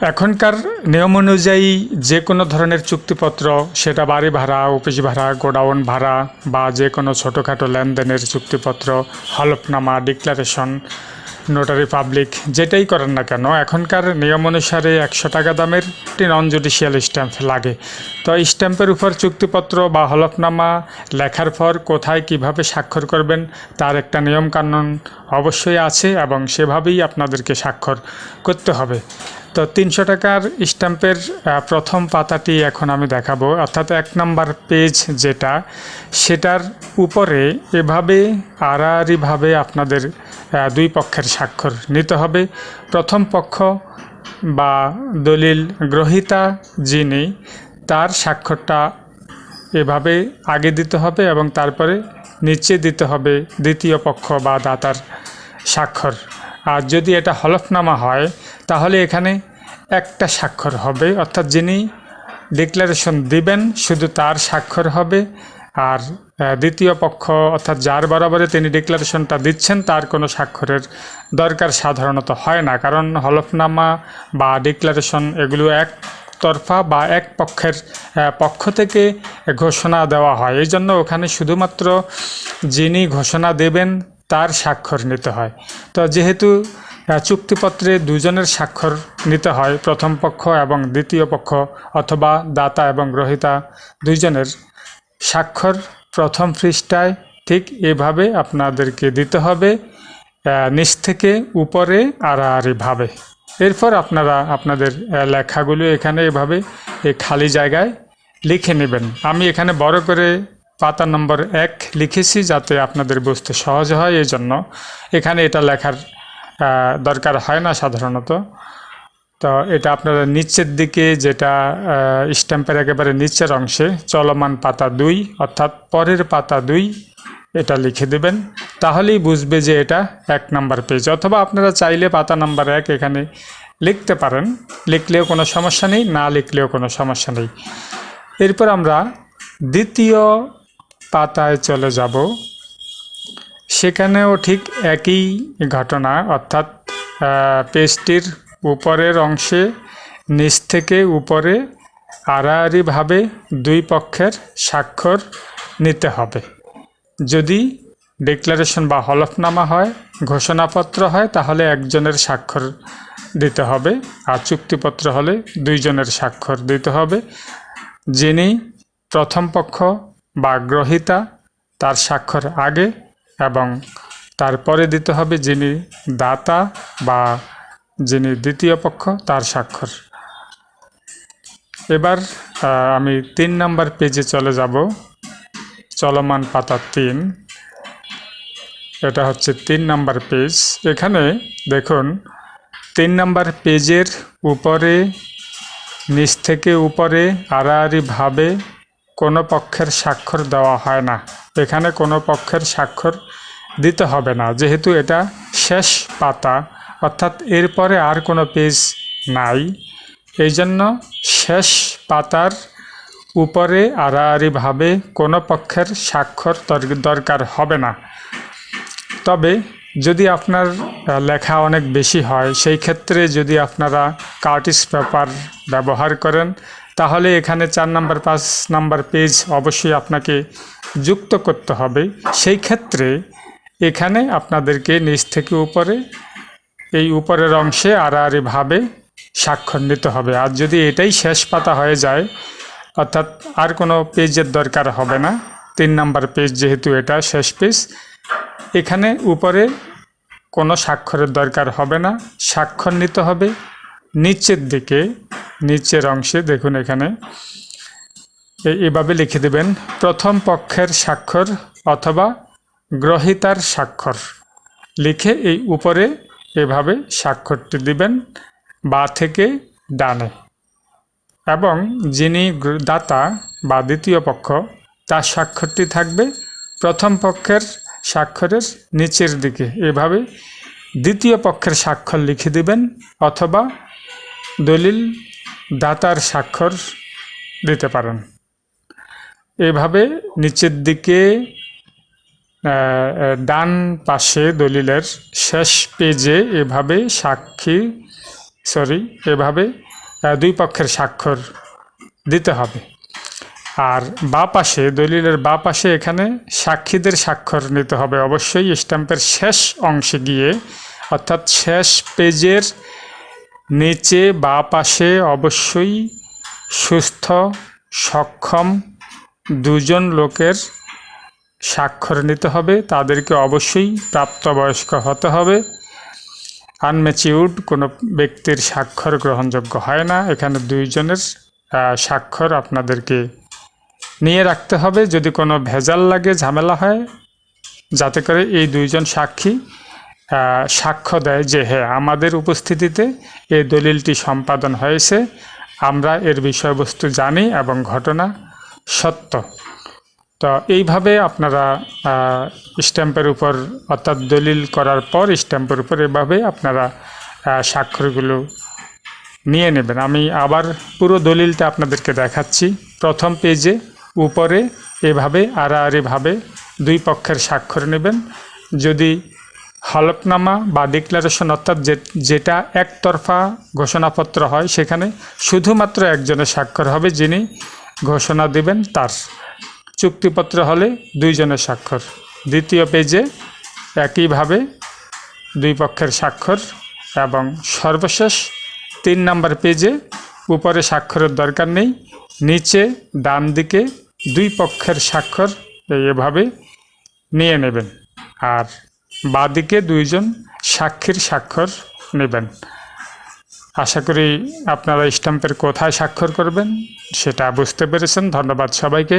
এখনকার নিয়ম অনুযায়ী যে কোনো ধরনের চুক্তিপত্র, সেটা বাড়ি ভাড়া, অফিস ভাড়া, গোডাউন ভাড়া বা যে কোনো ছোটোখাটো লেনদেনের চুক্তিপত্র, হলফনামা, ডিক্লারেশন নোটারি পাবলিক যেটাই করেন না কেন, এখনকার নিয়ম অনুসারে একশো টাকা দামের একটি নন জুডিশিয়াল স্ট্যাম্প লাগে। তো স্ট্যাম্পের উপর চুক্তিপত্র বা হলফনামা লেখার পর কোথায় কীভাবে স্বাক্ষর করবেন, তার একটা নিয়মকানুন অবশ্যই আছে এবং সেভাবেই আপনাদেরকে স্বাক্ষর করতে হবে। তো তিনশো টাকার স্ট্যাম্পের প্রথম পাতাটি এখন আমি দেখাবো। অর্থাৎ এক নাম্বার পেজ যেটা, সেটার উপরে এভাবে আড়াআড়িভাবে আপনাদের দুই পক্ষের স্বাক্ষর নিতে হবে। প্রথম পক্ষ বা দলিল গ্রহীতা যিনি, তার স্বাক্ষরটা এভাবে আগে দিতে হবে এবং তারপরে নিচে দিতে হবে দ্বিতীয় পক্ষ বা দাতার স্বাক্ষর। আর যদি এটা হলফনামা হয়, তাহলে এখানে একটা স্বাক্ষর হবে, অর্থাৎ যিনি ডিক্লারেশন দিবেন, শুধু তার স্বাক্ষর হবে। আর দ্বিতীয় পক্ষ অর্থাৎ যার বরাবরে তিনি ডিক্লারেশনটা দিচ্ছেন, তার কোনো স্বাক্ষরের দরকার সাধারণত হয় না। কারণ হলফনামা বা ডিক্লারেশন এগুলো এক তরফা বা এক পক্ষের পক্ষ থেকে ঘোষণা দেওয়া হয়। এই জন্য ওখানে শুধুমাত্র যিনি ঘোষণা দেবেন, তার স্বাক্ষর নিতে হয়। তো যেহেতু চুক্তিপত্রে দুজনের স্বাক্ষর নিতে হয়, প্রথম পক্ষ এবং দ্বিতীয় পক্ষ অথবা দাতা এবং গ্রহিতা দুইজনের স্বাক্ষর প্রথম পৃষ্ঠায় ঠিক এভাবে আপনাদেরকে দিতে হবে নিচ থেকে উপরে আড়াআড়িভাবে এরপর আপনারা আপনাদের লেখাগুলো এখানে এভাবে এই খালি জায়গায় লিখে নেবেন। আমি এখানে বড় করে পাতা নম্বর এক লিখেছি যাতে আপনাদের বুঝতে সহজ হয় এই জন্য এখানে এটা লেখার দরকার হয় না সাধারণত। তো এটা আপনারা নিচের দিকে যেটা স্ট্যাম্পের একেবারে নিচের অংশে, চলমান পাতা দুই, অর্থাৎ পরের পাতা দুই, এটা লিখে দেবেন। তাহলেই বুঝবে যে এটা এক নাম্বার পেজ। অথবা আপনারা চাইলে পাতা নাম্বার এক এখানে লিখতে পারেন। লিখলেও কোনো সমস্যা নেই, না লিখলেও কোনো সমস্যা নেই। এরপর আমরা দ্বিতীয় পাতায় চলে যাব। সেখানেও ঠিক একই ঘটনা, অর্থাৎ পেজটির উপরের অংশে, নিচ থেকে উপরে আড়াআড়িভাবে দুই পক্ষের স্বাক্ষর নিতে হবে। যদি ডিক্লারেশন বা হলফনামা হয়, ঘোষণাপত্র হয়, তাহলে একজনের স্বাক্ষর দিতে হবে আর চুক্তিপত্র হলে দুইজনের স্বাক্ষর দিতে হবে। যিনি প্রথম পক্ষ বা গ্রহীতা, তার স্বাক্ষর আগে এবং তারপরে দিতে হবে। যিনি দাতা বা যিনি দ্বিতীয় পক্ষ, তার স্বাক্ষর। এবার আমি তিন নাম্বার পেজে চলে যাব। চলমান পাতা তিন। এটা হচ্ছে তিন নাম্বার পেজ। এখানে দেখুন, তিন নাম্বার পেজের উপরে, নিচ থেকে উপরে আড়াআড়িভাবে কোনো পক্ষের স্বাক্ষর দেওয়া হয় না। এখানে কোনো পক্ষের স্বাক্ষর দিতে হবে না। যেহেতু এটা শেষ পাতা অর্থাৎ এরপরে আর কোনো পেজ নাই। এই জন্য শেষ পাতার উপরে আড়াআড়িভাবে কোনো পক্ষের স্বাক্ষর দর- দরকার হবে না। তবে যদি আপনার লেখা অনেক বেশি হয়, সেই ক্ষেত্রে যদি আপনারা কার্টিস পেপার ব্যবহার করেন, তাহলে এখানে চার নাম্বার, পাঁচ নাম্বার পেজ অবশ্যই আপনাকে যুক্ত করতে হবে। সেই ক্ষেত্রে এখানে আপনাদেরকে নিচ থেকে উপরে এই উপরের অংশে আড়াআড়িভাবে স্বাক্ষর নিতে হবে। আর যদি এটাই শেষ পাতা হয়ে যায়, অর্থাৎ আর কোনো পেজের দরকার হবে না। তিন নাম্বার পেজ যেহেতু এটা শেষ পেজ, এখানে উপরে কোনো স্বাক্ষরের দরকার হবে না। স্বাক্ষর নিতে হবে নিচের দিকে, নিচের অংশে দেখুন এখানে। এভাবে লিখে দেবেন, প্রথম পক্ষের স্বাক্ষর অথবা গ্রহীতার স্বাক্ষর। লিখে এই উপরে এভাবে স্বাক্ষরটি দিবেন বা থেকে ডানে। এবং যিনি দাতা বা দ্বিতীয় পক্ষ, তার স্বাক্ষরটি থাকবে প্রথম পক্ষের স্বাক্ষরের নিচের দিকে। এভাবে দ্বিতীয় পক্ষের স্বাক্ষর লিখে দিবেন অথবা দলিল দাতার স্বাক্ষর দিতে পারেন। এভাবে নিচের দিকে ডান পাশে দলিলের শেষ পেজে এভাবে সাক্ষী সরি এভাবে দুই পক্ষের স্বাক্ষর দিতে হবে। আর বা পাশে, দলিলের বা পাশে এখানে সাক্ষীদের স্বাক্ষর নিতে হবে। অবশ্যই স্ট্যাম্পের শেষ অংশে গিয়ে, অর্থাৎ শেষ পেজের নিচে বা পাশে অবশ্যই সুস্থ, সক্ষম দুজন লোকের স্বাক্ষর নিতে হবে, তাদেরকে অবশ্যই প্রাপ্তবয়স্ক হতে হবে। আনম্যাচিউর্ড কোনো ব্যক্তির স্বাক্ষর গ্রহণযোগ্য হয় না। এখানে দুইজনের স্বাক্ষর আপনাদেরকে নিয়ে রাখতে হবে। যদি কোনো ভেজাল লাগে, ঝামেলা হয়, যাতে করে এই দুইজন সাক্ষী সাক্ষ্য দেয় যে হ্যাঁ আমাদের উপস্থিতিতে এই দলিলটি সম্পাদন হয়েছে। আমরা এর বিষয়বস্তু জানি এবং ঘটনা সত্য। তো এইভাবে আপনারা স্ট্যাম্পের উপর অর্থাৎ দলিল করার পর স্ট্যাম্পের উপর এভাবে আপনারা স্বাক্ষরগুলো নিয়ে নেবেন। আমি আবার পুরো দলিলটা আপনাদেরকে দেখাচ্ছি। প্রথম পেজে উপরে এভাবে আড়াআড়িভাবে দুই পক্ষের স্বাক্ষর নেবেন। যদি হলফনামা বা ডিক্লারেশন অর্থাৎ যেটা একতরফা ঘোষণাপত্র হয় সেখানে শুধুমাত্র একজনের স্বাক্ষর হবে যিনি ঘোষণা দিবেন তার। চুক্তিপত্র হলে দুইজনের স্বাক্ষর। দ্বিতীয় পেজে একইভাবে দুই পক্ষের স্বাক্ষর এবং সর্বশেষ তিন নম্বর পেজে উপরে স্বাক্ষরের দরকার নেই, নিচে ডান দিকে দুই পক্ষের স্বাক্ষর এভাবে নিয়ে নেবেন আর বাদিকে দুইজন সাক্ষীর স্বাক্ষর নেবেন। আশা করি আপনারা স্ট্যাম্পের কোথায় স্বাক্ষর করবেন সেটা বুঝতে পেরেছেন। ধন্যবাদ সবাইকে।